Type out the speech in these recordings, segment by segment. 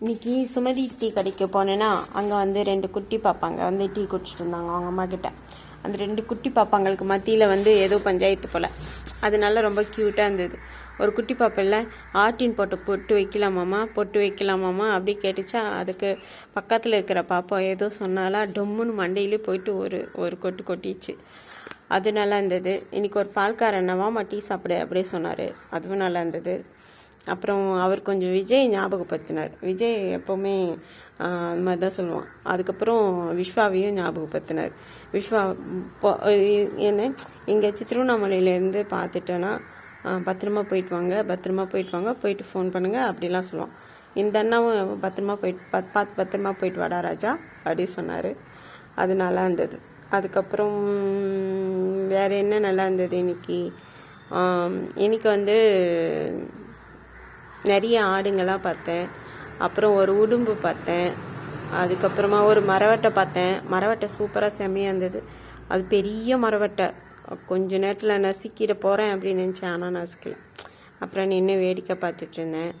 இன்றைக்கி சுமதி டீ கடைக்கு போனேன்னா அங்கே வந்து ரெண்டு குட்டி பாப்பாங்க. வந்து டீ குடிச்சிட்டு இருந்தாங்க அவங்க அம்மா கிட்ட. அந்த ரெண்டு குட்டி பாப்பாங்களுக்கு மத்தியில் வந்து ஏதோ பஞ்சாயத்து போல். அதனால ரொம்ப க்யூட்டாக இருந்தது. ஒரு குட்டி பாப்பில் ஆட்டின் போட்டு பொட்டு வைக்கலாமாம்மா பொட்டு வைக்கலாமாம்மா அப்படி கேட்டுச்சா அதுக்கு பக்கத்தில் இருக்கிற பாப்பா ஏதோ சொன்னாலா டொம்முன்னு மண்டையிலே போயிட்டு ஒரு ஒரு கொட்டு கொட்டிச்சு. அது நல்லா இருந்தது. இன்றைக்கி ஒரு பால்காரன் வாமா டீ சாப்பிடு அப்படியே சொன்னார். அதுவும் நல்லா இருந்தது. அப்புறம் அவர் கொஞ்சம் விஜய் ஞாபகப்படுத்தினார். விஜய் எப்போவுமே அது அந்த மாதிரி தான் சொல்லுவான். அதுக்கப்புறம் விஸ்வாவையும் ஞாபகப்படுத்தினார். விஸ்வா என்ன எங்கேயாச்சும் திருவண்ணாமலையிலேருந்து பார்த்துட்டோன்னா பத்திரமா போயிட்டு வாங்க பத்திரமா போயிட்டு வாங்க போயிட்டு ஃபோன் பண்ணுங்கள் அப்படிலாம் சொல்லுவான். இந்த அண்ணாவும் பத்திரமா போயிட்டு பத் பார்த்து பத்திரமா போயிட்டு வாடா ராஜா அப்படி சொன்னார். அது நல்லா இருந்தது. அதுக்கப்புறம் வேறு என்ன நல்லா இருந்தது இன்னைக்கு? இன்னைக்கு வந்து நிறைய ஆடுங்களாம் பார்த்தேன். அப்புறம் ஒரு உடும்பு பார்த்தேன். அதுக்கப்புறமா ஒரு மரவட்டை பார்த்தேன். மரவட்டை சூப்பராக செம்மையாக இருந்தது. அது பெரிய மரவட்டை. கொஞ்ச நேரத்தில் நசுக்கிட போகிறேன் அப்படின்னு நினச்சேன். ஆனால் நசுக்கல அப்புறம் நின்று வேடிக்கை பார்த்துட்டு இருந்தேன்.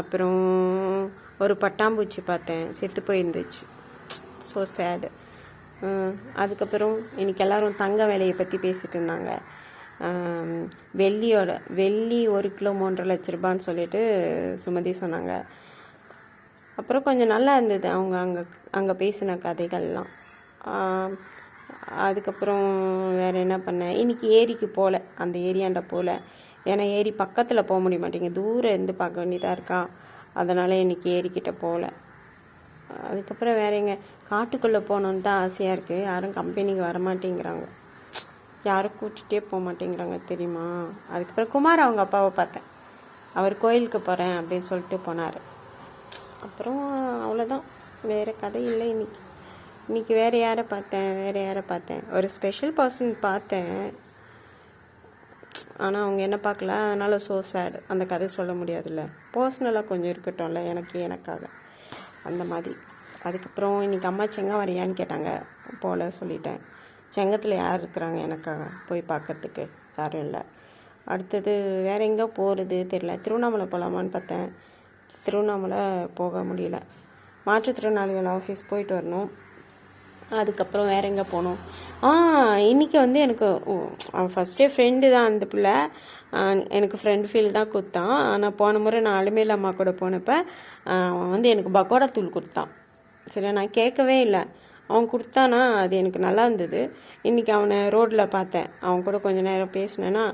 அப்புறம் ஒரு பட்டாம்பூச்சி பார்த்தேன். செத்து போயிருந்துச்சு. ஸோ சேடு அதுக்கப்புறம் இன்றைக்கி எல்லோரும் தங்க வேலையை பற்றி பேசிகிட்டு இருந்தாங்க. வெள்ளியோட வெள்ளி ஒரு கிலோ மூன்றரை லட்ச ரூபான்னு சொல்லிட்டு சுமதி சொன்னாங்க. அப்புறம் கொஞ்சம் நல்லா இருந்தது அவங்க அங்கே அங்கே பேசின கதைகள்லாம். அதுக்கப்புறம் வேற என்ன பண்ணேன் இன்றைக்கி ஏரிக்கு போகல அந்த ஏரியாண்ட போகல ஏன்னா ஏரி பக்கத்தில் போக முடிய மாட்டேங்குது. தூரம் இருந்து பார்க்க வேண்டியதாக இருக்கா? அதனால் இன்றைக்கி ஏரிக்கிட்ட போகல அதுக்கப்புறம் வேறு எங்கே? காட்டுக்குள்ளே போகணுன்னு தான் ஆசையாக இருக்குது யாரும் கம்பெனிக்கு வரமாட்டேங்கிறாங்க. யாரும் கூட்டிகிட்டே போக மாட்டேங்கிறாங்க தெரியுமா? அதுக்கப்புறம் குமார் அவங்க அப்பாவை பார்த்தேன். அவர் கோயிலுக்கு போகிறேன் அப்படின்னு சொல்லிட்டு போனார். அப்புறம் அவ்வளோதான் வேறு கதை இல்லை இன்னைக்கு. இன்னைக்கு வேறு யாரை பார்த்தேன்? வேறு யாரை பார்த்தேன்? ஒரு ஸ்பெஷல் பர்சன் பார்த்தேன். ஆனால் அவங்க என்ன பார்க்கல? அதனால் ஸோ சேடு அந்த கதை சொல்ல முடியாதுல்ல. பர்சனலாக கொஞ்சம் இருக்கட்டும்ல. எனக்கு எனக்காக. அந்த மாதிரி. அதுக்கப்புறம் இன்னைக்கு அம்மா செங்க வரையான்னு கேட்டாங்க. போல சொல்லிட்டேன். செங்கத்தில் யார் இருக்கிறாங்க எனக்காக? போய் பார்க்கறதுக்கு யாரும் இல்லை. அடுத்தது வேறு எங்கே போகிறது தெரியல. திருவண்ணாமலை போகலாமான்னு பார்த்தேன். திருவண்ணாமலை போக முடியல. மாற்றுத்திறனாளிகள் ஆஃபீஸ் போயிட்டு வரணும். அதுக்கப்புறம் வேற எங்கே போகணும்? ஆ இன்னைக்கு வந்து எனக்கு ஃபஸ்ட்டே ஃப்ரெண்டு தான் அந்த பிள்ளை. எனக்கு ஃப்ரெண்ட் ஃபீல் தான் கொடுத்தான். ஆனால் போன முறை நான் அலுமையில் அம்மா கூட போனப்போ அவன் வந்து எனக்கு பக்கோடா தூள் கொடுத்தான். சரி நான் கேட்கவே இல்லை. அவன் கொடுத்தானா? அது எனக்கு நல்லா இருந்தது. இன்னைக்கு அவனை ரோட்டில் பார்த்தேன். அவன் கூட கொஞ்சம் நேரம் பேசினேன்னா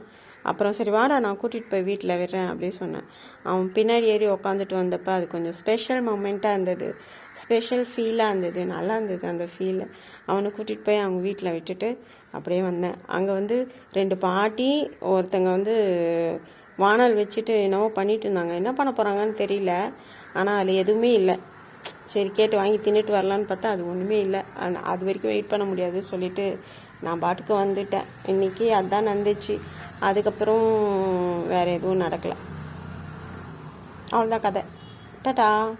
அப்புறம் சரி வாடா நான் கூட்டிகிட்டு போய் வீட்டில் விடுறேன் அப்படின்னு சொன்னேன். அவன் பின்னாடி ஏறி உக்காந்துட்டு வந்தப்போ அது கொஞ்சம் ஸ்பெஷல் மூமெண்ட்டாக இருந்தது. ஸ்பெஷல் ஃபீலாக இருந்தது. நல்லா இருந்தது அந்த ஃபீல் அவனை கூட்டிகிட்டு போய் அவங்க வீட்டில் விட்டுட்டு அப்படியே வந்தேன். அங்கே வந்து ரெண்டு பாட்டி ஒருத்தங்க வந்து வானல் வச்சுட்டு என்னவோ பண்ணிட்டு இருந்தாங்க. என்ன பண்ண போகிறாங்கன்னு தெரியல. ஆனால் அதில் எதுவுமே இல்லை. சரி கேட்டு வாங்கி தின்னுட்டு வரலான்னு பார்த்தா அது ஒன்றுமே இல்லை. ஆனால் அது வரைக்கும் வெயிட் பண்ண முடியாது சொல்லிட்டு நான் பாட்டுக்கு வந்துட்டேன். இன்னைக்கு அதுதான் நடந்துச்சு. அதுக்கப்புறம் வேறு எதுவும் நடக்கலை. அவ்வளோதான் கதை. டாடா.